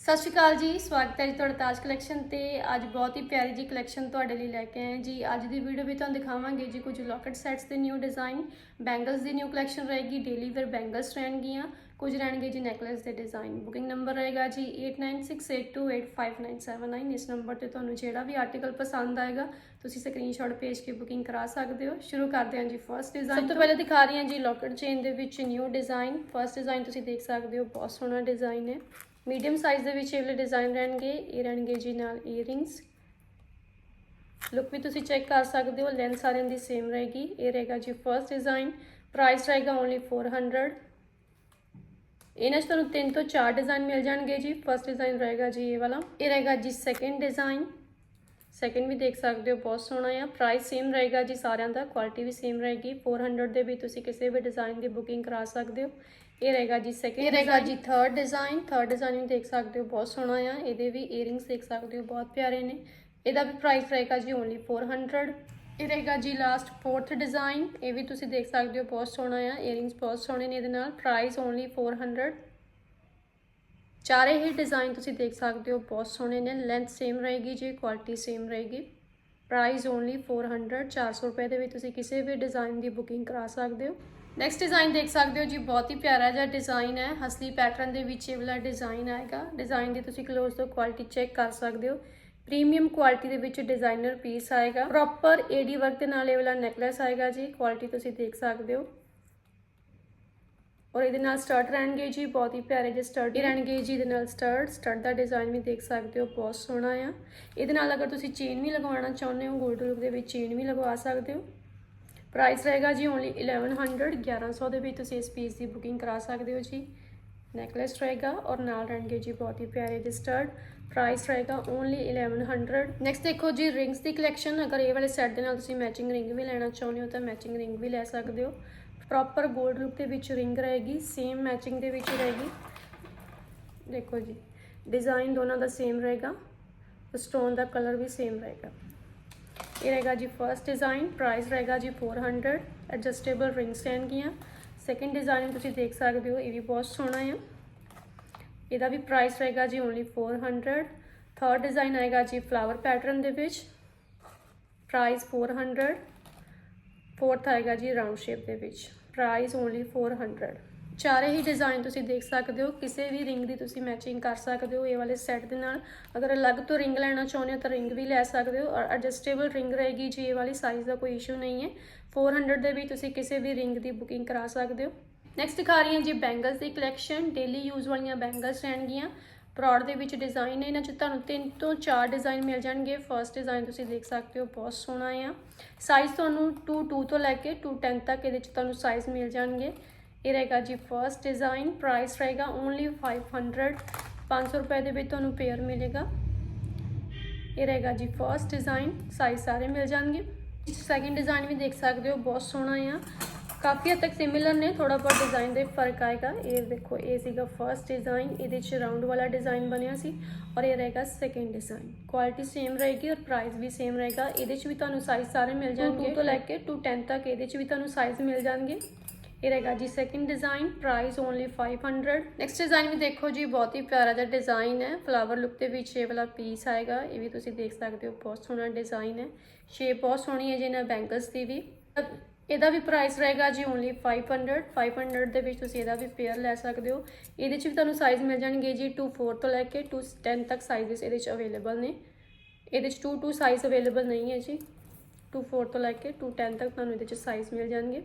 ਸਤਿ ਸ਼੍ਰੀ ਅਕਾਲ ਜੀ ਸਵਾਗਤ ਹੈ ਜੀ ਤੁਹਾਡਾ ਤਾਜ ਕਲੈਕਸ਼ਨ ਤੇ। ਅੱਜ ਬਹੁਤ ਹੀ ਪਿਆਰੀ ਜੀ ਕਲੈਕਸ਼ਨ ਤੁਹਾਡੇ ਲਈ ਲੈ ਕੇ ਆਏ ਜੀ। ਅੱਜ ਦੀ ਵੀਡੀਓ ਵਿੱਚ ਤੁਹਾਨੂੰ ਦਿਖਾਵਾਂਗੇ ਜੀ ਕੁਝ ਲੋਕਟ ਸੈਟਸ ਦੇ ਨਿਊ ਡਿਜ਼ਾਈਨ ਬੈਂਗਲਸ ਦੀ ਨਿਊ ਕਲੈਕਸ਼ਨ ਰਹੇਗੀ ਡੇਲੀ ਵੇਅਰ ਬੈਂਗਲਸ ਰਹਿਣਗੀਆਂ ਕੁਝ ਰਹਿਣਗੇ ਜੀ ਨੈਕਲੇਸ ਦੇ ਡਿਜ਼ਾਈਨ ਬੁਕਿੰਗ ਨੰਬਰ ਰਹੇਗਾ ਜੀ 8968285979 ਇਸ ਨੰਬਰ ਤੇ ਤੁਹਾਨੂੰ ਜਿਹੜਾ ਵੀ ਆਰਟੀਕਲ ਪਸੰਦ ਆਏਗਾ ਤੁਸੀਂ ਸਕਰੀਨਸ਼ਾਟ ਭੇਜ ਕੇ ਬੁਕਿੰਗ ਕਰਾ ਸਕਦੇ ਹੋ। ਸ਼ੁਰੂ ਕਰਦੇ ਹਾਂ ਜੀ ਫਰਸਟ ਡਿਜ਼ਾਈਨ ਸਭ ਤੋਂ ਪਹਿਲਾਂ ਦਿਖਾ ਰਹੀ ਹਾਂ ਜੀ ਲੋਕਟ ਚੇਨ ਦੇ ਵਿੱਚ ਨਿਊ ਡਿਜ਼ਾਈਨ ਫਰਸਟ ਡਿਜ਼ਾਈਨ ਤੁਸੀਂ ਦੇਖ ਸਕਦੇ ਹੋ ਬਹੁਤ ਸੋਹਣਾ ਡਿਜ਼ਾਈਨ ਹੈ। ਮੀਡੀਅਮ ਸਾਈਜ਼ ਦੇ ਵਿੱਚ ਇਹ ਵਾਲੇ ਡਿਜ਼ਾਈਨ ਰਹਿਣਗੇ, ਇਹ ਰਹਿਣਗੇ ਜੀ ਨਾਲ ਈਅਰਿੰਗਸ ਲੁੱਕ ਵੀ ਤੁਸੀਂ ਚੈੱਕ ਕਰ ਸਕਦੇ ਹੋ ਲੈਂਥ ਸਾਰਿਆਂ ਦੀ ਸੇਮ ਰਹੇਗੀ। ਇਹ ਰਹੇਗਾ ਜੀ ਫਰਸਟ ਡਿਜ਼ਾਈਨ ਪ੍ਰਾਈਸ ਰਹੇਗਾ ਓਨਲੀ 400 ਇਹਨਾਂ 'ਚ ਤੁਹਾਨੂੰ ਤਿੰਨ ਤੋਂ ਚਾਰ ਡਿਜ਼ਾਈਨ ਮਿਲ ਜਾਣਗੇ ਜੀ। ਫਰਸਟ ਡਿਜ਼ਾਈਨ ਰਹੇਗਾ ਜੀ ਇਹ ਵਾਲਾ। ਇਹ ਰਹੇਗਾ ਜੀ ਸੈਕੰਡ ਡਿਜ਼ਾਈਨ ਸੈਕੰਡ ਵੀ ਦੇਖ ਸਕਦੇ ਹੋ ਬਹੁਤ ਸੋਹਣਾ ਆ। ਪ੍ਰਾਈਸ ਸੇਮ ਰਹੇਗਾ ਜੀ ਸਾਰਿਆਂ ਦਾ ਕੁਆਲਿਟੀ ਵੀ ਸੇਮ ਰਹੇਗੀ। 400 ਦੇ ਵੀ ਤੁਸੀਂ ਕਿਸੇ ਵੀ ਡਿਜ਼ਾਈਨ ਦੀ ਬੁਕਿੰਗ ਕਰਾ ਸਕਦੇ ਹੋ। ਇਹ ਰਹੇਗਾ ਜੀ ਸੈਕੰਡ ਇਹ ਰਹੇਗਾ ਜੀ ਥਰਡ ਡਿਜ਼ਾਈਨ ਥਰਡ ਡਿਜ਼ਾਈਨ ਵੀ ਦੇਖ ਸਕਦੇ ਹੋ ਬਹੁਤ ਸੋਹਣਾ ਆ। ਇਹਦੇ ਵੀ ਈਅਰਿੰਗਸ ਦੇਖ ਸਕਦੇ ਹੋ ਬਹੁਤ ਪਿਆਰੇ ਨੇ। ਇਹਦਾ ਵੀ ਪ੍ਰਾਈਸ ਰਹੇਗਾ ਜੀ ਓਨਲੀ 400 ਇਹ ਰਹੇਗਾ ਜੀ ਲਾਸਟ ਫੋਰਥ ਡਿਜ਼ਾਈਨ ਇਹ ਵੀ ਤੁਸੀਂ ਦੇਖ ਸਕਦੇ ਹੋ ਬਹੁਤ ਸੋਹਣਾ ਆ। ਈਅਰਿੰਗਸ ਬਹੁਤ ਸੋਹਣੇ ਨੇ ਇਹਦੇ ਨਾਲ। ਪ੍ਰਾਈਸ ਓਨਲੀ 400 ਚਾਰੇ ਹੀ ਡਿਜ਼ਾਈਨ ਤੁਸੀਂ ਦੇਖ ਸਕਦੇ ਹੋ, ਬਹੁਤ ਸੋਹਣੇ ਨੇ ਲੈਂਥ ਸੇਮ ਰਹੇਗੀ ਜੀ ਕੁਆਲਿਟੀ ਸੇਮ ਰਹੇਗੀ। ਪ੍ਰਾਈਸ ਓਨਲੀ 400 400 ਰੁਪਏ ਦੇ ਵਿੱਚ ਤੁਸੀਂ ਕਿਸੇ ਵੀ ਡਿਜ਼ਾਈਨ ਦੀ ਬੁਕਿੰਗ ਕਰਾ ਸਕਦੇ ਹੋ। ਨੈਕਸਟ ਡਿਜ਼ਾਈਨ ਦੇਖ ਸਕਦੇ ਹੋ ਜੀ, ਬਹੁਤ ਹੀ ਪਿਆਰਾ ਜਿਹਾ ਡਿਜ਼ਾਈਨ ਹੈ, ਹਸਲੀ ਪੈਟਰਨ ਦੇ ਵਿੱਚ ਇਹ ਵਾਲਾ ਡਿਜ਼ਾਈਨ ਆਏਗਾ। ਡਿਜ਼ਾਈਨ ਦੀ ਤੁਸੀਂ ਕਲੋਜ਼ ਤੋਂ ਕੁਆਲਿਟੀ ਚੈੱਕ ਕਰ ਸਕਦੇ ਹੋ। ਪ੍ਰੀਮੀਅਮ ਕੁਆਲਿਟੀ ਦੇ ਵਿੱਚ ਡਿਜ਼ਾਈਨਰ ਪੀਸ ਆਏਗਾ। ਪ੍ਰੋਪਰ ਏਡੀ ਵਰਕ ਦੇ ਨਾਲ ਇਹ ਵਾਲਾ ਨੈਕਲੇਸ ਆਏਗਾ ਜੀ ਕੁਆਲਿਟੀ ਤੁਸੀਂ ਦੇਖ ਸਕਦੇ ਹੋ। ਔਰ ਇਹਦੇ ਨਾਲ ਸਟਰਟ ਰਹਿਣਗੇ ਜੀ, ਬਹੁਤ ਹੀ ਪਿਆਰੇ ਜਿਹੇ ਸਟਰਟ ਰਹਿਣਗੇ ਜੀ, ਇਹਦੇ ਨਾਲ ਸਟਰਟ ਸਟਰਟ ਦਾ ਡਿਜ਼ਾਈਨ ਵੀ ਦੇਖ ਸਕਦੇ ਹੋ, ਬਹੁਤ ਸੋਹਣਾ ਆ। ਇਹਦੇ ਨਾਲ ਅਗਰ ਤੁਸੀਂ ਚੇਨ ਵੀ ਲਗਵਾਉਣਾ ਚਾਹੁੰਦੇ ਹੋ 골ਡ ਲੁੱਕ ਦੇ ਵਿੱਚ ਚੇਨ ਵੀ ਲਗਵਾ ਸਕਦੇ ਹੋ। ਪ੍ਰਾਈਸ ਰਹੇਗਾ ਜੀ ਓਨਲੀ 1100 1100 ਦੇ ਵਿੱਚ ਤੁਸੀਂ ਇਸ ਪੀਸ ਦੀ ਬੁਕਿੰਗ ਕਰਾ ਸਕਦੇ ਹੋ ਜੀ। ਨੈਕਲੇਸ ਰਹੇਗਾ ਔਰ ਨਾਲ ਰਹਿਣਗੇ ਜੀ ਬਹੁਤ ਹੀ ਪਿਆਰੇ ਜਿਹੇ ਸਟਰਟ ਪ੍ਰਾਈਸ ਰਹੇਗਾ ਓਨਲੀ 1100 ਨੈਕਸਟ ਦੇਖੋ ਜੀ ਰਿੰਗਸ ਦੀ ਕਲੈਕਸ਼ਨ ਅਗਰ ਇਹ ਵਾਲੇ ਸੈੱਟ ਦੇ ਨਾਲ ਤੁਸੀਂ ਮੈਚਿੰਗ ਰਿੰਗ ਵੀ ਲੈਣਾ ਚਾਹੁੰਦੇ ਹੋ, ਤਾਂ ਮੈਚਿੰਗ ਰਿੰਗ ਵੀ ਲੈ ਸਕਦੇ ਹੋ। ਪ੍ਰੋਪਰ 골ਡ ਲੁੱਕ ਦੇ ਵਿੱਚ ਰਿੰਗ ਰਹੇਗੀ ਸੇਮ ਮੈਚਿੰਗ ਦੇ ਵਿੱਚ ਰਹੇਗੀ। ਦੇਖੋ ਜੀ ਡਿਜ਼ਾਈਨ ਦੋਨਾਂ ਦਾ ਸੇਮ ਰਹੇਗਾ ਸਟੋਨ ਦਾ ਕਲਰ ਵੀ ਸੇਮ ਰਹੇਗਾ। ਇਹ ਰਹੇਗਾ ਜੀ ਫਰਸਟ ਡਿਜ਼ਾਈਨ ਪ੍ਰਾਈਸ ਰਹੇਗਾ ਜੀ 400 ਐਡਜਸਟੇਬਲ ਰਿੰਗਸ ਰਹਿਣਗੀਆਂ ਸੈਕੰਡ ਡਿਜ਼ਾਈਨ ਤੁਸੀਂ ਦੇਖ ਸਕਦੇ ਹੋ, ਇਹ ਵੀ ਬਹੁਤ ਸੋਹਣਾ ਆ। ਇਹਦਾ ਵੀ ਪ੍ਰਾਈਸ ਰਹੇਗਾ ਜੀ ਓਨਲੀ 400 ਥਰਡ ਡਿਜ਼ਾਈਨ ਆਏਗਾ ਜੀ ਫਲਾਵਰ ਪੈਟਰਨ ਦੇ ਵਿੱਚ ਪ੍ਰਾਈਸ 400 ਫੋਰਥ ਆਏਗਾ ਜੀ ਰਾਉਂਡ ਸ਼ੇਪ ਦੇ ਵਿੱਚ। ਪ੍ਰਾਈਸ ਓਨਲੀ 400 ਚਾਰੇ ਹੀ ਡਿਜ਼ਾਈਨ ਤੁਸੀਂ ਦੇਖ ਸਕਦੇ ਹੋ, ਕਿਸੇ ਵੀ ਰਿੰਗ ਦੀ ਤੁਸੀਂ ਮੈਚਿੰਗ ਕਰ ਸਕਦੇ ਹੋ, ਇਹ ਵਾਲੇ ਸੈੱਟ ਦੇ ਨਾਲ। ਅਗਰ ਅਲੱਗ ਤੋਂ ਰਿੰਗ ਲੈਣਾ ਚਾਹੁੰਦੇ ਹੋ ਤਾਂ ਰਿੰਗ ਵੀ ਲੈ ਸਕਦੇ ਹੋ। ਔਰ ਐਡਜਸਟੇਬਲ ਰਿੰਗ ਰਹੇਗੀ ਜੀ, ਇਹ ਵਾਲੀ ਸਾਈਜ਼ ਦਾ ਕੋਈ ਇਸ਼ੂ ਨਹੀਂ ਹੈ। 400 ਦੇ ਵੀ ਤੁਸੀਂ ਕਿਸੇ ਵੀ ਰਿੰਗ ਦੀ ਬੁਕਿੰਗ ਕਰਾ ਸਕਦੇ ਹੋ। ਨੈਕਸਟ ਦਿਖਾ ਰਹੀ ਹਾਂ ਜੀ ਬੈਂਗਲਸ ਦੀ ਕਲੈਕਸ਼ਨ ਡੇਲੀ ਯੂਜ਼ ਵਾਲੀਆਂ ਬੈਂਗਲਸ ਰਹਿਣਗੀਆਂ। ਪ੍ਰੋਡ ਦੇ ਵਿੱਚ ਡਿਜ਼ਾਈਨ ਨੇ, ਇਹਨਾਂ 'ਚ ਤੁਹਾਨੂੰ ਤਿੰਨ ਤੋਂ ਚਾਰ ਡਿਜ਼ਾਈਨ ਮਿਲ ਜਾਣਗੇ। ਫਰਸਟ ਡਿਜ਼ਾਈਨ ਤੁਸੀਂ ਦੇਖ ਸਕਦੇ ਹੋ, ਬਹੁਤ ਸੋਹਣਾ ਆ। ਸਾਈਜ਼ ਤੁਹਾਨੂੰ 2 2 ਤੋਂ ਲੈ ਕੇ 2 10 ਤੱਕ ਇਹਦੇ 'ਚ ਤੁਹਾਨੂੰ ਸਾਈਜ਼ ਮਿਲ ਜਾਣਗੇ। ਇਹ ਰਹੇਗਾ ਜੀ ਫਰਸਟ ਡਿਜ਼ਾਈਨ ਪ੍ਰਾਈਸ ਰਹੇਗਾ ਓਨਲੀ 500 500 ਰੁਪਏ ਦੇ ਵਿੱਚ ਤੁਹਾਨੂੰ ਪੇਅਰ ਮਿਲੇਗਾ। ਇਹ ਰਹੇਗਾ ਜੀ ਫਰਸਟ ਡਿਜ਼ਾਈਨ ਸਾਈਜ਼ ਸਾਰੇ ਮਿਲ ਜਾਣਗੇ। ਸੈਕਿੰਡ ਡਿਜ਼ਾਈਨ ਵੀ ਦੇਖ ਸਕਦੇ ਹੋ, ਬਹੁਤ ਸੋਹਣਾ ਆ। ਕਾਫੀ ਹੱਦ ਤੱਕ ਸਿਮਿਲਰ ਨੇ ਥੋੜਾ ਬਹੁਤ ਡਿਜ਼ਾਈਨ ਦੇ ਫ਼ਰਕ ਆਏਗਾ। ਇਹ ਦੇਖੋ ਇਹ ਸੀਗਾ ਫਰਸਟ ਡਿਜ਼ਾਈਨ ਇਹਦੇ ਚ ਰਾਉਂਡ ਵਾਲਾ ਡਿਜ਼ਾਈਨ ਬਣਿਆ ਸੀ ਔਰ ਇਹ ਰਹੇਗਾ ਸੈਕਿੰਡ ਡਿਜ਼ਾਈਨ ਕੁਆਲਿਟੀ ਸੇਮ ਰਹੇਗੀ ਔਰ ਪ੍ਰਾਈਸ ਵੀ ਸੇਮ ਰਹੇਗਾ। ਇਹਦੇ ਚ ਵੀ ਤੁਹਾਨੂੰ ਸਾਈਜ਼ ਸਾਰੇ ਮਿਲ ਜਾਣਗੇ। 2 ਤੋਂ ਲੈ ਕੇ 2 10 ਤੱਕ ਇਹਦੇ ਚ ਵੀ ਤੁਹਾਨੂੰ ਸਾਈਜ਼ ਮਿਲ ਜਾਣਗੇ। ਇਹ ਰਹੇਗਾ ਜੀ second design price only 500 next design ਵੀ ਦੇਖੋ ਜੀ ਬਹੁਤ ਹੀ ਪਿਆਰਾ ਜਿਹਾ ਡਿਜ਼ਾਈਨ ਹੈ। ਫਲਾਵਰ ਲੁੱਕ ਦੇ ਵਿੱਚ ਇਹ ਵਾਲਾ ਪੀਸ ਆਏਗਾ। ਇਹ ਵੀ ਤੁਸੀਂ ਦੇਖ ਸਕਦੇ ਹੋ ਬਹੁਤ ਸੋਹਣਾ ਡਿਜ਼ਾਈਨ ਹੈ। ਸ਼ੇਪ ਬਹੁਤ ਸੋਹਣੀ ਹੈ ਜੀ ਇਹਨਾਂ ਬੈਂਗਲਸ ਦੀ ਵੀ। ਇਹਦਾ ਵੀ ਪ੍ਰਾਈਸ ਰਹੇਗਾ ਜੀ ਓਨਲੀ 500 500 ਦੇ ਵਿੱਚ ਤੁਸੀਂ ਇਹਦਾ ਵੀ ਪੇਅਰ ਲੈ ਸਕਦੇ ਹੋ। ਇਹਦੇ 'ਚ ਵੀ ਤੁਹਾਨੂੰ ਸਾਈਜ਼ ਮਿਲ ਜਾਣਗੇ ਜੀ 2 4 ਤੋਂ ਲੈ ਕੇ 2 10 ਤੱਕ ਸਾਈਜ਼ਸ ਇਹਦੇ 'ਚ ਅਵੇਲੇਬਲ ਨੇ। ਇਹਦੇ 'ਚ 2 2 ਸਾਈਜ਼ ਅਵੇਲੇਬਲ ਨਹੀਂ ਹੈ ਜੀ। 2 4 ਤੋਂ ਲੈ ਕੇ 2 10 ਤੱਕ ਤੁਹਾਨੂੰ ਇਹਦੇ 'ਚ ਸਾਈਜ਼ ਮਿਲ ਜਾਣਗੇ।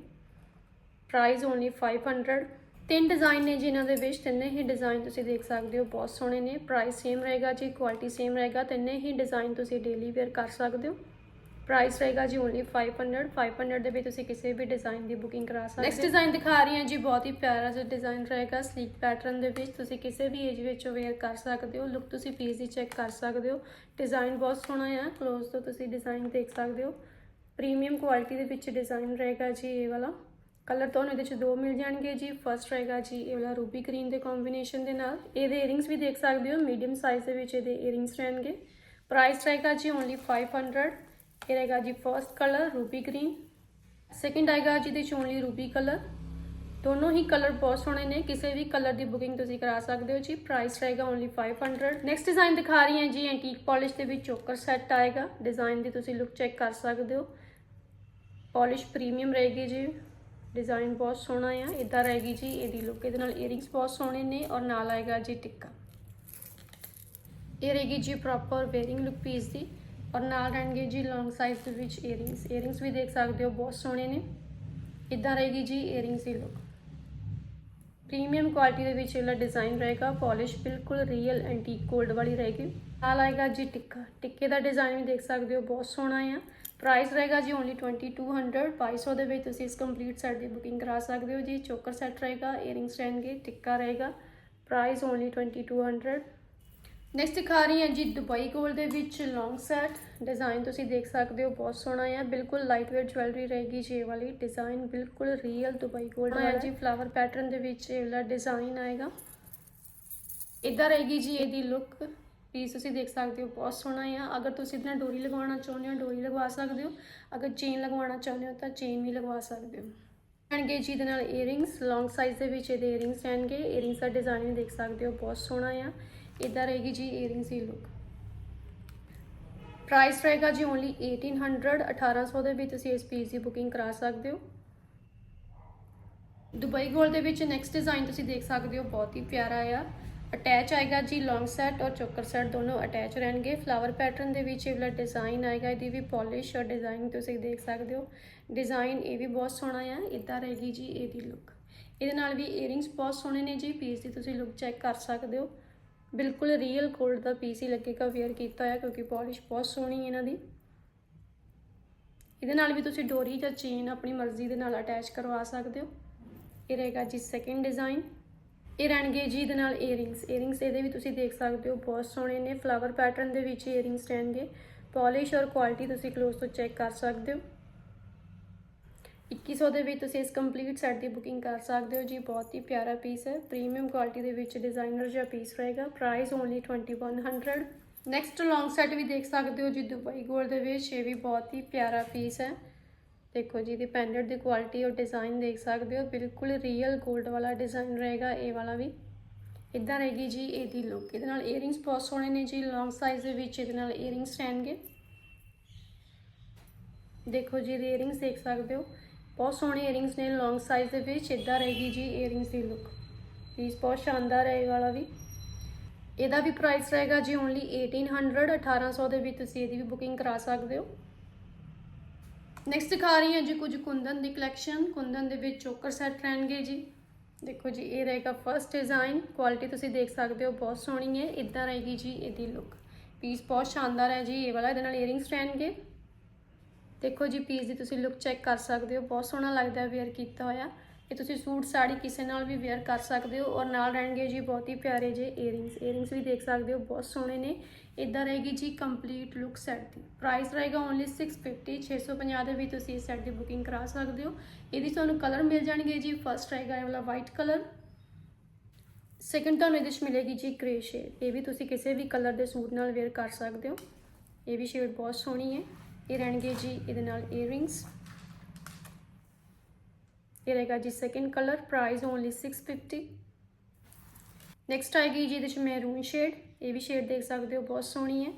ਪ੍ਰਾਈਸ ਓਨਲੀ 500 ਤਿੰਨ ਡਿਜ਼ਾਈਨ ਨੇ ਜੀ ਇਹਨਾਂ ਦੇ ਵਿੱਚ, ਤਿੰਨੇ ਹੀ ਡਿਜ਼ਾਈਨ ਤੁਸੀਂ ਦੇਖ ਸਕਦੇ ਹੋ, ਬਹੁਤ ਸੋਹਣੇ ਨੇ। ਪ੍ਰਾਈਸ ਸੇਮ ਰਹੇਗਾ ਜੀ ਕੁਆਲਿਟੀ ਸੇਮ ਰਹੇਗਾ, ਤਿੰਨੇ ਹੀ ਡਿਜ਼ਾਈਨ ਤੁਸੀਂ ਡੇਲੀ ਵੇਅਰ ਕਰ ਸਕਦੇ ਹੋ। ਪ੍ਰਾਈਸ ਰਹੇਗਾ ਜੀ ਓਨਲੀ 500 500 ਦੇ ਵਿੱਚ ਤੁਸੀਂ ਕਿਸੇ ਵੀ ਡਿਜ਼ਾਈਨ ਦੀ ਬੁਕਿੰਗ ਕਰਾ ਸਕਦੇ ਹੋ। ਨੈਕਸਟ ਡਿਜ਼ਾਈਨ ਦਿਖਾ ਰਹੀ ਹਾਂ ਜੀ ਬਹੁਤ ਹੀ ਪਿਆਰਾ ਜਿਹਾ ਡਿਜ਼ਾਈਨ ਰਹੇਗਾ ਸਲੀਕ ਪੈਟਰਨ ਦੇ ਵਿੱਚ ਤੁਸੀਂ ਕਿਸੇ ਵੀ ਏਜ ਵਿੱਚ ਵੇਅਰ ਕਰ ਸਕਦੇ ਹੋ ਲੁੱਕ ਤੁਸੀਂ ਪੀਸ ਦੀ ਚੈੱਕ ਕਰ ਸਕਦੇ ਹੋ। ਡਿਜ਼ਾਈਨ ਬਹੁਤ ਸੋਹਣਾ ਹੈ ਕਲੋਜ਼ ਤੋਂ ਤੁਸੀਂ ਡਿਜ਼ਾਈਨ ਦੇਖ ਸਕਦੇ ਹੋ। ਪ੍ਰੀਮੀਅਮ ਕੁਆਲਿਟੀ ਦੇ ਵਿੱਚ ਡਿਜ਼ਾਈਨ ਰਹੇਗਾ ਜੀ ਇਹ ਵਾਲਾ। ਕਲਰ ਤੁਹਾਨੂੰ ਇਹਦੇ ਚ ਦੋ ਮਿਲ ਜਾਣਗੇ ਜੀ। ਫਰਸਟ ਰਹੇਗਾ ਜੀ ਇਹ ਵਾਲਾ ਰੂਬੀ ਗ੍ਰੀਨ ਦੇ ਕੰਬੀਨੇਸ਼ਨ ਦੇ ਨਾਲ। ਇਹਦੇ ਇਅਰਿੰਗਸ ਵੀ ਦੇਖ ਸਕਦੇ ਹੋ ਮੀਡੀਅਮ ਸਾਈਜ਼ ਦੇ ਵਿੱਚ ਇਹਦੇ ਇਅਰਿੰਗਸ ਰਹਿਣਗੇ। ਪ੍ਰਾਈਸ ਰਹੇਗਾ ਜੀ ਓਨਲੀ 500 ਇਹ ਰਹੇਗਾ ਜੀ first colour ruby green second ਆਏਗਾ ਜਿਹਦੇ ਚ ਓਨਲੀ ਰੂਬੀ ਕਲਰ ਦੋਨੋਂ ਹੀ ਕਲਰ ਬਹੁਤ ਸੋਹਣੇ ਨੇ। ਕਿਸੇ ਵੀ ਕਲਰ ਦੀ ਬੁਕਿੰਗ ਤੁਸੀਂ ਕਰਾ ਸਕਦੇ ਹੋ ਜੀ। ਪ੍ਰਾਈਸ ਰਹੇਗਾ ਓਨਲੀ 500 ਨੈਕਸਟ ਡਿਜ਼ਾਈਨ ਦਿਖਾ ਰਹੀ ਹਾਂ ਜੀ ਐਂਟੀਕ ਪਾਲਿਸ਼ ਦੇ ਵਿੱਚ ਚੋਕਰ ਸੈੱਟ ਆਏਗਾ। ਡਿਜ਼ਾਈਨ ਦੀ ਤੁਸੀਂ ਲੁੱਕ ਚੈੱਕ ਕਰ ਸਕਦੇ ਹੋ। ਪਾਲਿਸ਼ ਪ੍ਰੀਮੀਅਮ ਰਹੇਗੀ ਜੀ। ਡਿਜ਼ਾਈਨ ਬਹੁਤ ਸੋਹਣਾ ਆ। ਇਦਾਂ ਰਹੇਗੀ ਜੀ ਇਹਦੀ ਲੁੱਕ ਇਹਦੇ ਨਾਲ 이어ਰਿੰਗਸ ਬਹੁਤ ਸੋਹਣੇ ਨੇ ਔਰ ਨਾਲ ਆਏਗਾ ਜੀ ਟਿੱਕਾ। ਇਹ ਰਹੇਗੀ ਜੀ ਪ੍ਰੋਪਰ ਵੇਅਰਿੰਗ ਲੁੱਕ ਪੀਸ ਦੀ। ਔਰ ਨਾਲ ਰਹਿਣਗੇ ਜੀ ਲੌਂਗ ਸਾਈਜ਼ ਦੇ ਵਿੱਚ 이어ਰਿੰਗਸ 이어ਰਿੰਗਸ ਵੀ ਦੇਖ ਸਕਦੇ ਹੋ, ਬਹੁਤ ਸੋਹਣੇ ਨੇ। ਇਦਾਂ ਰਹੇਗੀ ਜੀ 이어ਰਿੰਗਸ ਦੀ ਲੁੱਕ ਪ੍ਰੀਮੀਅਮ ਕੁਆਲਿਟੀ ਦੇ ਵਿੱਚ ਇਹਦਾ ਡਿਜ਼ਾਈਨ ਰਹੇਗਾ ਪੋਲਿਸ਼ ਬਿਲਕੁਲ ਰੀਅਲ ਐਂਟੀਕ 골ਡ ਵਾਲੀ ਰਹੇਗੀ। ਨਾਲ ਆਏਗਾ ਜੀ ਟਿੱਕਾ। ਟਿੱਕੇ ਦਾ ਡਿਜ਼ਾਈਨ ਵੀ ਦੇਖ ਸਕਦੇ ਹੋ, ਬਹੁਤ ਸੋਹਣਾ ਆ। ਪ੍ਰਾਈਸ ਰਹੇਗਾ ਜੀ ਓਨਲੀ 2200 2200 ਦੇ ਵਿੱਚ ਤੁਸੀਂ ਇਸ ਕੰਪਲੀਟ ਸੈੱਟ ਦੀ ਬੁਕਿੰਗ ਕਰਾ ਸਕਦੇ ਹੋ ਜੀ। ਚੋਕਰ ਸੈੱਟ ਰਹੇਗਾ 이어ਰਿੰਗਸ ਰਹਿਣਗੇ, ਟਿੱਕਾ ਰਹੇਗਾ। ਪ੍ਰਾਈਸ ਓਨਲੀ 2200 ਨੈਕਸਟ ਦਿਖਾ ਰਹੀ ਹਾਂ ਜੀ ਦੁਬਈ ਗੋਲ ਦੇ ਵਿੱਚ ਲੌਂਗ ਸੈਟ ਡਿਜ਼ਾਈਨ ਤੁਸੀਂ ਦੇਖ ਸਕਦੇ ਹੋ ਬਹੁਤ ਸੋਹਣਾ ਹੈ ਬਿਲਕੁਲ ਲਾਈਟ ਵੇਅਰ ਜਵੈਲਰੀ ਰਹੇਗੀ ਜੇ ਵਾਲੀ ਡਿਜ਼ਾਈਨ ਬਿਲਕੁਲ ਰੀਅਲ ਦੁਬਈ ਗੋਲ ਹੈ ਜੀ। ਫਲਾਵਰ ਪੈਟਰਨ ਦੇ ਵਿੱਚ ਇਹ ਵਾਲਾ ਡਿਜ਼ਾਈਨ ਆਏਗਾ। ਇਦਾਂ ਰਹੇਗੀ ਜੀ ਇਹਦੀ ਲੁੱਕ ਪੀਸ ਤੁਸੀਂ ਦੇਖ ਸਕਦੇ ਹੋ ਬਹੁਤ ਸੋਹਣਾ ਆ ਅਗਰ ਤੁਸੀਂ ਇਹਦੇ ਡੋਰੀ ਲਗਵਾਉਣਾ ਚਾਹੁੰਦੇ ਹੋ ਡੋਰੀ ਲਗਵਾ ਸਕਦੇ ਹੋ ਅਗਰ ਚੇਨ ਲਗਵਾਉਣਾ ਚਾਹੁੰਦੇ ਹੋ ਤਾਂ ਚੇਨ ਵੀ ਲਗਵਾ ਸਕਦੇ ਹੋ। ਰਹਿਣਗੇ ਜੀ ਦੇ ਨਾਲ 이어ਰਿੰਗਸ ਲੌਂਗ ਸਾਈਜ਼ ਦੇ ਵਿੱਚ ਇਹਦੇ 이어ਰਿੰਗਸ ਰਹਿਣਗੇ 이어ਰਿੰਗਸ ਦਾ ਡਿਜ਼ਾਈਨ ਦੇਖ ਸਕਦੇ ਹੋ ਬਹੁਤ ਸੋਹਣਾ ਆ। ਇਦਾਂ ਰਹੇਗੀ ਜੀ 이어ਰਿੰਗਸ ਦੀ ਲੁੱਕ ਪ੍ਰਾਈਸ ਰਹੇਗਾ ਜੀ ਓਨਲੀ 1800 1800 ਦੇ ਵਿੱਚ ਤੁਸੀਂ ਇਸ ਪੀਸ ਦੀ ਬੁਕਿੰਗ ਕਰਾ ਸਕਦੇ ਹੋ। ਦੁਬਈ ਗੋਲ ਦੇ ਵਿੱਚ ਨੈਕਸਟ ਡਿਜ਼ਾਈਨ ਤੁਸੀਂ ਦੇਖ ਸਕਦੇ ਹੋ, ਬਹੁਤ ਹੀ ਪਿਆਰਾ ਆ। ਅਟੈਚ ਆਏਗਾ ਜੀ ਲੌਂਗ ਸੈਟ ਔਰ ਚੋਕਰ ਸੈੱਟ ਦੋਨੋਂ ਅਟੈਚ ਰਹਿਣਗੇ। ਫਲਾਵਰ ਪੈਟਰਨ ਦੇ ਵਿੱਚ ਇਹ ਵਾਲਾ ਡਿਜ਼ਾਈਨ ਆਏਗਾ, ਇਹਦੀ ਵੀ ਪੋਲਿਸ਼ ਔਰ ਡਿਜ਼ਾਈਨ ਤੁਸੀਂ ਦੇਖ ਸਕਦੇ ਹੋ। ਡਿਜ਼ਾਈਨ ਇਹ ਵੀ ਬਹੁਤ ਸੋਹਣਾ ਆ ਇਦਾਂ ਰਹੇਗੀ ਜੀ ਇਹਦੀ ਲੁੱਕ ਇਹਦੇ ਨਾਲ ਵੀ 이어ਰਿੰਗਸ ਬਹੁਤ ਸੋਹਣੇ ਨੇ ਜੀ ਪੀਸ ਦੀ ਤੁਸੀਂ ਲੁੱਕ ਚੈੱਕ ਕਰ ਸਕਦੇ ਹੋ। ਬਿਲਕੁਲ ਰੀਅਲ ਗੋਲਡ ਦਾ ਪੀਸ ਹੀ ਲੱਗੇਗਾ ਵੇਅਰ ਕੀਤਾ ਹੈ ਕਿਉਂਕਿ ਪੋਲਿਸ਼ ਬਹੁਤ ਸੋਹਣੀ ਹੈ ਇਹਨਾਂ ਦੀ। ਇਹਦੇ ਨਾਲ ਵੀ ਤੁਸੀਂ ਡੋਰੀ ਜਾਂ ਚੇਨ ਆਪਣੀ ਮਰਜ਼ੀ ਦੇ ਨਾਲ ਅਟੈਚ ਕਰਵਾ ਸਕਦੇ ਹੋ। ਇਹ ਰਹੇਗਾ ਜੀ ਸੈਕਿੰਡ ਡਿਜ਼ਾਈਨ ਇਹ ਰਹਿਣਗੇ ਜੀ ਦੇ ਨਾਲ 이어ਰਿੰਗਸ 이어ਰਿੰਗਸ ਇਹਦੇ ਵੀ ਤੁਸੀਂ ਦੇਖ ਸਕਦੇ ਹੋ, ਬਹੁਤ ਸੋਹਣੇ ਨੇ। ਫਲਾਵਰ ਪੈਟਰਨ ਦੇ ਵਿੱਚ 이어ਰਿੰਗਸ ਰਹਿਣਗੇ। ਪੋਲਿਸ਼ ਔਰ ਕੁਆਲਿਟੀ ਤੁਸੀਂ ক্লোਜ਼ ਤੋਂ ਚੈੱਕ ਕਰ ਸਕਦੇ ਹੋ। 2100 ਦੇ ਵਿੱਚ ਤੁਸੀਂ ਇਸ ਕੰਪਲੀਟ ਸੈੱਟ ਦੀ ਬੁਕਿੰਗ ਕਰ ਸਕਦੇ ਹੋ। ਜੀ, ਬਹੁਤ ਹੀ ਪਿਆਰਾ ਪੀਸ ਹੈ। ਪ੍ਰੀਮੀਅਮ ਕੁਆਲਿਟੀ ਦੇ ਵਿੱਚ ਡਿਜ਼ਾਈਨਰ ਜਿਹਾ ਪੀਸ ਰਹੇਗਾ। Price only 2100 next long set ਵੀ ਦੇਖ ਸਕਦੇ ਹੋ। ਜੀ, ਦੁਬਈ ਗੋਲਡ ਦੇ ਵਿੱਚ ਇਹ ਵੀ ਬਹੁਤ ਹੀ ਪਿਆਰਾ ਪੀਸ ਹੈ। ਦੇਖੋ ਜੀ ਦੀ ਪੈਂਡੈਂਟ ਦੀ ਕੁਆਲਿਟੀ ਔਰ ਡਿਜ਼ਾਈਨ ਦੇਖ ਸਕਦੇ ਹੋ। ਬਿਲਕੁਲ ਰੀਅਲ ਗੋਲਡ ਵਾਲਾ ਡਿਜ਼ਾਈਨ ਰਹੇਗਾ ਇਹ ਵਾਲਾ ਵੀ। ਇਦਾਂ ਰਹੇਗੀ ਜੀ ਇਹਦੀ ਲੁੱਕ ਇਹਦੇ ਨਾਲ ਈਅਰਿੰਗਸ ਬਹੁਤ ਸੋਹਣੇ ਨੇ ਜੀ। ਲੌਂਗ ਸਾਈਜ਼ ਦੇ ਵਿੱਚ ਇਹਦੇ ਨਾਲ ਈਅਰਿੰਗਸ ਰਹਿਣਗੇ। ਦੇਖੋ ਜੀ, ਇਹਦੇ ਈਅਰਿੰਗਸ ਦੇਖ ਸਕਦੇ ਹੋ। ਬਹੁਤ ਸੋਹਣੇ 이어ਰਿੰਗਸ ਨੇ ਲੌਂਗ ਸਾਈਜ਼ ਦੇ ਵਿੱਚ ਇਦਾਂ ਰਹੇਗੀ ਜੀ 이어ਰਿੰਗਸ ਦੀ ਲੁੱਕ ਪੀਸ ਬਹੁਤ ਸ਼ਾਨਦਾਰ ਹੈ ਇਹ ਵਾਲਾ ਵੀ। ਇਹਦਾ ਵੀ ਪ੍ਰਾਈਸ ਰਹੇਗਾ ਜੀ ਓਨਲੀ 1800 1800 ਦੇ ਵਿੱਚ ਤੁਸੀਂ ਇਹਦੀ ਵੀ ਬੁਕਿੰਗ ਕਰਾ ਸਕਦੇ ਹੋ। ਨੈਕਸਟ ਦਿਖਾ ਰਹੀ ਹਾਂ ਜੀ ਕੁਝ ਕੁੰਦਨ ਦੀ ਕਲੈਕਸ਼ਨ ਕੁੰਦਨ ਦੇ ਵਿੱਚ ਚੋਕਰ ਸੈੱਟ ਰਹਿਣਗੇ ਜੀ। ਦੇਖੋ ਜੀ, ਇਹ ਰਹੇਗਾ ਫਰਸਟ ਡਿਜ਼ਾਈਨ ਕੁਆਲਿਟੀ ਤੁਸੀਂ ਦੇਖ ਸਕਦੇ ਹੋ, ਬਹੁਤ ਸੋਹਣੀ ਹੈ। ਇਦਾਂ ਰਹੇਗੀ ਜੀ ਇਹਦੀ ਲੁੱਕ ਪੀਸ ਬਹੁਤ ਸ਼ਾਨਦਾਰ ਹੈ ਜੀ, ਇਹ ਵਾਲਾ। ਇਹਦੇ ਨਾਲ 이어ਰਿੰਗਸ ਰਹਿਣਗੇ। ਦੇਖੋ ਜੀ ਪੀਸ ਦੀ ਤੁਸੀਂ ਲੁੱਕ ਚੈੱਕ ਕਰ ਸਕਦੇ ਹੋ। ਬਹੁਤ ਸੋਹਣਾ ਲੱਗਦਾ ਵੇਅਰ ਕੀਤਾ ਹੋਇਆ। ਇਹ ਤੁਸੀਂ ਸੂਟ, ਸਾੜੀ ਕਿਸੇ ਨਾਲ ਵੀ ਵੇਅਰ ਕਰ ਸਕਦੇ ਹੋ ਔਰ ਨਾਲ ਰਹਿਣਗੇ ਜੀ ਬਹੁਤ ਹੀ ਪਿਆਰੇ ਜੇ ਏਅਰਿੰਗਸ 이어ਰਿੰਗਸ ਵੀ ਦੇਖ ਸਕਦੇ ਹੋ, ਬਹੁਤ ਸੋਹਣੇ ਨੇ। ਇਦਾਂ ਰਹੇਗੀ ਜੀ ਕੰਪਲੀਟ ਲੁੱਕ ਸੈੱਟ ਦੀ। ਪ੍ਰਾਈਸ ਰਹੇਗਾ ਓਨਲੀ 650 650 ਦੇ ਵੀ ਤੁਸੀਂ ਇਸ ਸੈੱਟ ਦੀ ਬੁਕਿੰਗ ਕਰਾ ਸਕਦੇ ਹੋ। ਇਹਦੀ ਤੁਹਾਨੂੰ ਕਲਰ ਮਿਲ ਜਾਣਗੇ ਜੀ। ਫਰਸਟ ਰਹੇਗਾ ਇਹ ਵਾਲਾ ਵਾਈਟ ਕਲਰ ਸੈਕੰਡ ਤੁਹਾਨੂੰ ਇਹਦੇ ਵਿੱਚ ਮਿਲੇਗੀ ਜੀ ਕ੍ਰੇ ਸ਼ੇਡ ਇਹ ਵੀ ਤੁਸੀਂ ਕਿਸੇ ਵੀ ਕਲਰ ਦੇ ਸੂਟ ਨਾਲ ਵੇਅਰ ਕਰ ਸਕਦੇ ਹੋ। ਇਹ ਵੀ ਸ਼ੇਡ ਬਹੁਤ ਸੋਹਣੀ ਹੈ। ਇਹ ਰਹਿਣਗੇ ਜੀ ਇਹਦੇ ਨਾਲ ਈਅਰਿੰਗਸ ਇਹ ਰਹੇਗਾ ਜੀ second colour price only 650 next ਆਏਗੀ ਜੀ ਇਹਦੇ ਵਿੱਚ ਮਹਿਰੂਨ ਸ਼ੇਡ ਇਹ ਵੀ ਸ਼ੇਡ ਦੇਖ ਸਕਦੇ ਹੋ, ਬਹੁਤ ਸੋਹਣੀ ਹੈ।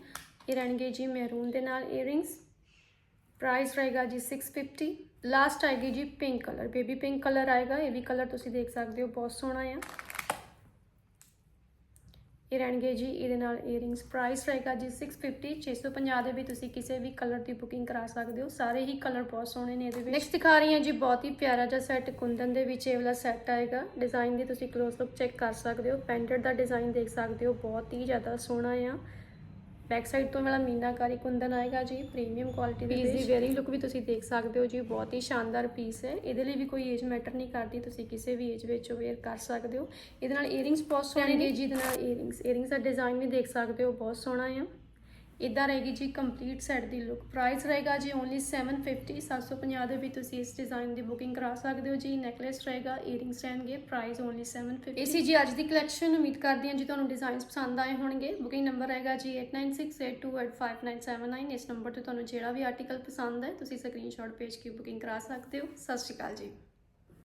ਇਹ ਰਹਿਣਗੇ ਜੀ ਮਹਿਰੂਨ ਦੇ ਨਾਲ ਈਅਰਿੰਗਸ ਪ੍ਰਾਈਸ ਰਹੇਗਾ ਜੀ 650 ਲਾਸਟ ਆਏਗੀ ਜੀ pink colour baby pink colour ਆਏਗਾ, ਇਹ ਵੀ ਕਲਰ ਤੁਸੀਂ ਦੇਖ ਸਕਦੇ ਹੋ, ਬਹੁਤ ਸੋਹਣਾ ਆ। ਇਹ ਰਹਿਣਗੇ ਜੀ, ਇਹਦੇ ਨਾਲ 이어ਰਿੰਗਸ ਪ੍ਰਾਈਸ ਰਹੇਗਾ ਜੀ 650 650 ਦੇ ਵੀ ਤੁਸੀਂ ਕਿਸੇ ਵੀ ਕਲਰ ਦੀ ਬੁਕਿੰਗ ਕਰਾ ਸਕਦੇ ਹੋ। ਸਾਰੇ ਹੀ ਕਲਰ ਬਹੁਤ ਸੋਹਣੇ ਨੇ ਇਹਦੇ ਵਿੱਚ। ਨੈਕਸਟ ਦਿਖਾ ਰਹੀ ਹਾਂ ਜੀ, ਬਹੁਤ ਹੀ ਪਿਆਰਾ ਜਿਹਾ ਸੈੱਟ ਕੁੰਦਨ ਦੇ ਵਿੱਚ ਇਹ ਵਾਲਾ ਸੈੱਟ ਆਏਗਾ। ਡਿਜ਼ਾਈਨ ਦੀ ਤੁਸੀਂ ਕਲੋਜ਼ ਲੁੱਕ ਚੈੱਕ ਕਰ ਸਕਦੇ ਹੋ। ਪੈਂਟਡ ਦਾ ਡਿਜ਼ਾਈਨ ਦੇਖ ਸਕਦੇ ਹੋ, ਬਹੁਤ ਹੀ ਜ਼ਿਆਦਾ ਸੋਹਣਾ ਆ। ਬੈਕ ਸਾਈਡ ਤੋਂ ਮੇਰਾ ਮੀਨਾਕਾਰੀ ਕੁੰਦਨ ਆਏਗਾ ਜੀ ਪ੍ਰੀਮੀਅਮ ਕੁਆਲਿਟੀ ਦੇ ਪੀਸ ਦੀ ਵੇਅਰਿੰਗ ਲੁੱਕ ਵੀ ਤੁਸੀਂ ਦੇਖ ਸਕਦੇ ਹੋ ਜੀ ਬਹੁਤ ਹੀ ਸ਼ਾਨਦਾਰ ਪੀਸ ਹੈ। ਇਹਦੇ ਲਈ ਵੀ ਕੋਈ ਏਜ ਮੈਟਰ ਨਹੀਂ ਕਰਦੀ ਤੁਸੀਂ ਕਿਸੇ ਵੀ ਏਜ ਵਿੱਚ ਵੇਅਰ ਕਰ ਸਕਦੇ ਹੋ। ਇਹਦੇ ਨਾਲ ਈਅਰਿੰਗਸ ਬਹੁਤ ਸੋਹਣੇ ਨੇ ਜੀ ਇਹਦੇ ਨਾਲ ਈਅਰਿੰਗਸ ਈਅਰਿੰਗਸ ਦਾ ਡਿਜ਼ਾਈਨ ਵੀ ਦੇਖ ਸਕਦੇ ਹੋ ਬਹੁਤ ਸੋਹਣਾ ਹੈ ਇਦਾਂ ਰਹੇਗੀ ਜੀ ਕੰਪਲੀਟ ਸੈੱਟ ਦੀ ਲੁੱਕ ਪ੍ਰਾਈਸ ਰਹੇਗਾ ਜੀ ਓਨਲੀ 750 750 ਦੇ ਵੀ ਤੁਸੀਂ ਇਸ ਡਿਜ਼ਾਈਨ ਦੀ ਬੁਕਿੰਗ ਕਰਾ ਸਕਦੇ ਹੋ ਜੀ। ਨੈਕਲੇਸ ਰਹੇਗਾ 이어ਰਿੰਗਸ ਰਹਿਣਗੇ ਪ੍ਰਾਈਸ ਓਨਲੀ 750 ਇਸੀ ਜੀ ਅੱਜ ਦੀ ਕਲੈਕਸ਼ਨ ਉਮੀਦ ਕਰਦੀ ਹਾਂ ਜੀ ਤੁਹਾਨੂੰ ਡਿਜ਼ਾਈਨਸ ਪਸੰਦ ਆਏ ਹੋਣਗੇ। ਬੁਕਿੰਗ ਨੰਬਰ ਰਹੇਗਾ ਜੀ 8968285979 ਇਸ ਨੰਬਰ ਤੇ ਤੁਹਾਨੂੰ ਜਿਹੜਾ ਵੀ ਆਰਟੀਕਲ ਪਸੰਦ ਹੈ, ਤੁਸੀਂ ਸਕਰੀਨਸ਼ਾਟ ਭੇਜ ਕੇ ਬੁਕਿੰਗ ਕਰਾ ਸਕਦੇ ਹੋ। ਸਤਿ ਸ਼੍ਰੀ ਅਕਾਲ ਜੀ।